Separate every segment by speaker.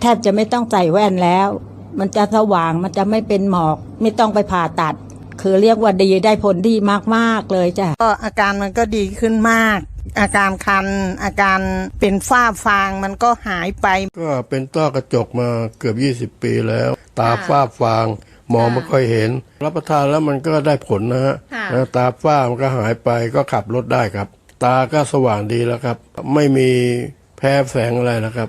Speaker 1: แทบจะไม่ต้องใส่แว่นแล้ว มันจะสว่างมันจะไม่เป็นหมอก ไม่ต้องไปผ่าตัด คือเรียกว่าดีได้ผลดีมากๆเลยจ้ะ
Speaker 2: ก็อาการมันก็ดีขึ้นมาก อาการคัน อาการเป็นฝ้าฟางมันก็หายไป
Speaker 3: ก็เป็นต้อกระจกมาเกือบ 20 ปีแล้ว ตาฝ้าฟางมองไม่ค่อยเห็น รับประทานแล้วมันก็ได้ผลนะฮะ
Speaker 2: ค่ะ
Speaker 3: แล้วตาฝ้ามันก็หายไปก็ขับรถได้ครับ ตาก็สว่างดีแล้วครับ ไม่มีแพ้แสงอะไรนะครับ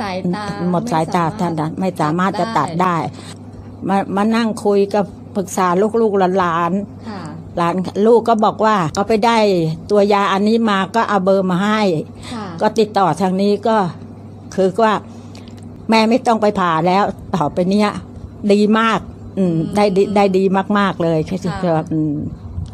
Speaker 4: สายตา
Speaker 1: หมดสายตาท่านนั้นไม่สามารถจะตัดได้ มามานั่งคุยกับปรึกษาลูกๆหลาน
Speaker 4: ค่ะ
Speaker 1: ๆหลานลูกก็บอกว่าก็ไปได้ตัวยาอันนี้มาก็เอาเบอร์มาให้
Speaker 4: ค่ะ
Speaker 1: ก็ติดต่อทางนี้ก็คือว่า แม่ไม่ต้องไปผ่าแล้ว ต่อไปเนี้ย ดีมาก อืม ได้ดีได้ดีมาก ๆ เลยแค่ที่ว่าอืม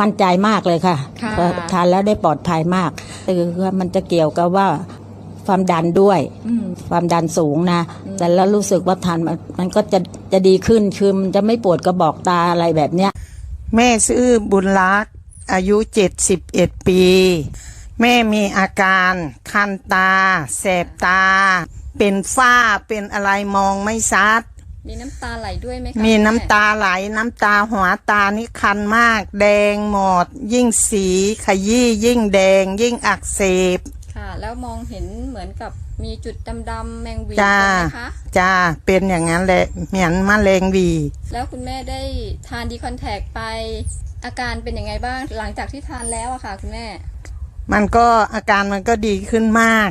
Speaker 1: มั่นใจมากเลยค่ะ
Speaker 4: ค่ะ
Speaker 1: เพราะทานแล้วได้ปลอดภัยมากคือว่ามันจะเกี่ยวกับว่าความดันด้วย
Speaker 4: อืม
Speaker 1: ความดันสูงนะแต่แล้วรู้สึกว่าทานมันมันก็จะจะดีขึ้นคือมันจะไม่ปวดกระบอกตาอะไรแบบเนี้ย
Speaker 2: แม่ชื่อบุญรักษ์อายุเจ็ดสิบเอ็ดปี แม่มีอาการคันตา แสบตา เป็นฝ้าเป็นอะไรมองไม่ชัด
Speaker 4: มีน้ำตาไหลด้วยไหมคะ
Speaker 2: มีน้ำ
Speaker 4: คุณแตา
Speaker 2: ไหลน้ำตาหัวตานี่คันมาก แดงหมด ยิ่งสีขยี้ยิ่งแดง ยิ่งอักเสบ
Speaker 4: ค่ะ แล้วมองเห็นเหมือนกับมีจุดดำๆแมงวี
Speaker 2: จ้า
Speaker 4: ใช่ไหมคะ
Speaker 2: จ้าเป็นอย่างนั้นแหละเหมือนมะเร็งหวี
Speaker 4: แล้วคุณแม่ได้ทานดีคอนแทคไป อาการเป็นยังไงบ้างหลังจากที่ทานแล้วอะค่ะ คุณแม่
Speaker 2: มันก็อาการมันก็ดีขึ้นมาก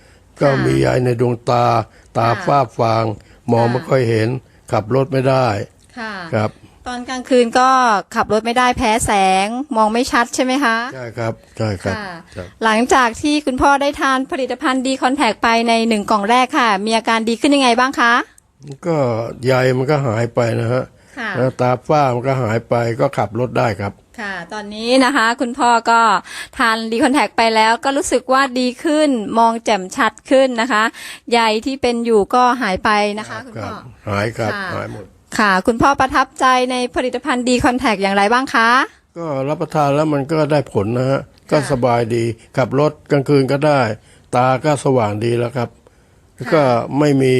Speaker 3: ก็มียายในดวงตา ตาฝ้าฟาง มองไม่ค่อยเห็น ขับรถไม่ได้
Speaker 4: ค่ะ
Speaker 3: ครับ
Speaker 4: ตอนกลางคืนก็ขับรถไม่ได้แพ้แสง มองไม่ชัดใช่ไหมคะ
Speaker 3: ใช่ครับใช่ครับ
Speaker 4: ค่ะ
Speaker 3: ครับ
Speaker 4: หลังจากที่คุณพ่อได้ทานผลิตภัณฑ์ดีคอนแทคไปในหนึ่งกล่องแรกค่ะ มีอาการดีขึ้นยังไงบ้างคะ
Speaker 3: ก็ใยมันก็หายไปนะฮะ
Speaker 4: ค่ะ
Speaker 3: แล้วตาฝ้ามันก็หายไปก็ขับรถได้ครับ
Speaker 4: ค่ะ ตอนนี้นะคะคุณพ่อก็ทานดีคอนแทคไปแล้วก็รู้สึกว่าดีขึ้นมองแจ่มชัดขึ้นนะคะใยที่เป็นอยู่ก็หายไปนะคะ คุณ
Speaker 3: ค
Speaker 4: พ่
Speaker 3: รั
Speaker 4: อ
Speaker 3: บหายครับ
Speaker 4: ค่ะ
Speaker 3: หายหมด
Speaker 4: ค่ะ คุณพ่อประทับใจในผลิตภัณฑ์ดีคอนแทคอย่างไรบ้างคะ
Speaker 3: ก็รับประทานแล้วมันก็ได้ผลนะฮะก็สบายดีขับรถกลางคืนก็ได้ ตาก็สว่างดีแล้วครับ แล้วก็ไม่มี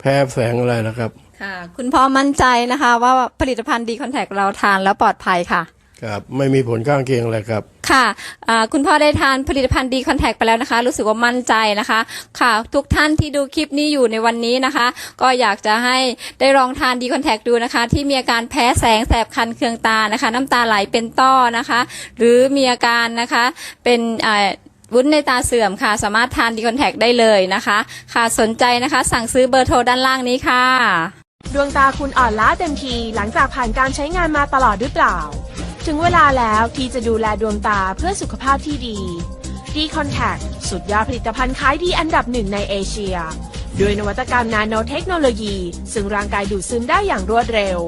Speaker 3: แพ้แสงอะไรนะครับ
Speaker 4: ค่ะ คุณพ่อมั่นใจนะคะ ว่าผลิตภัณฑ์ดีคอนแทคเราทานแล้วปลอดภัยค่ะ
Speaker 3: ครับไม่มีผลข้างเคียงอะไรครับ
Speaker 4: ค่ะอ่าคุณพ่อได้ทานผลิตภัณฑ์ดีคอนแทคไปแล้วนะคะ รู้สึกว่ามั่นใจนะคะ ค่ะ ทุกท่านที่ดูคลิปนี้อยู่ในวันนี้นะคะ ก็อยากจะให้ได้ลองทานดีคอนแทคดูนะคะ ที่มีอาการแพ้แสงแสบคันเคืองตานะคะ น้ำตาไหลเป็นต้อนะคะ หรือมีอาการนะคะเป็นอ่าวุ้นในตาเสื่อมค่ะ สามารถทานดีคอนแทคได้เลยนะคะ ค่ะสนใจนะคะ สั่งซื้อเบอร์โทรด้านล่างนี้ค่ะ
Speaker 5: ด วงตาคุณอ่อนล้าเต็มทีหลังจากผ่านการใช้งานมาตลอดหรือเปล่า ถึงเวลาแล้วที่จะดูแลดวงตาเพื่อสุขภาพที่ดี d c o n t a c t สุดยอดผลิตภัณฑ์ขายดีอันดับหนึ่งในเอเชีย ด้วยนวัตกรรมนาโนเทคโนโลยี ซึ่งร่างกายดูดซึมได้อย่างรวดเร็ว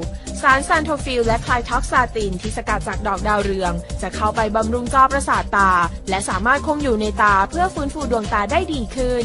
Speaker 5: สารซานโทฟิลและคลายท็อกซาตินที่สกัดจากดอกดาวเรือง จะเข้าไปบำรุงจอประสาทตา และสามารถคงอยู่ในตาเพื่อฟื้นฟูดวงตาได้ดีขึ้น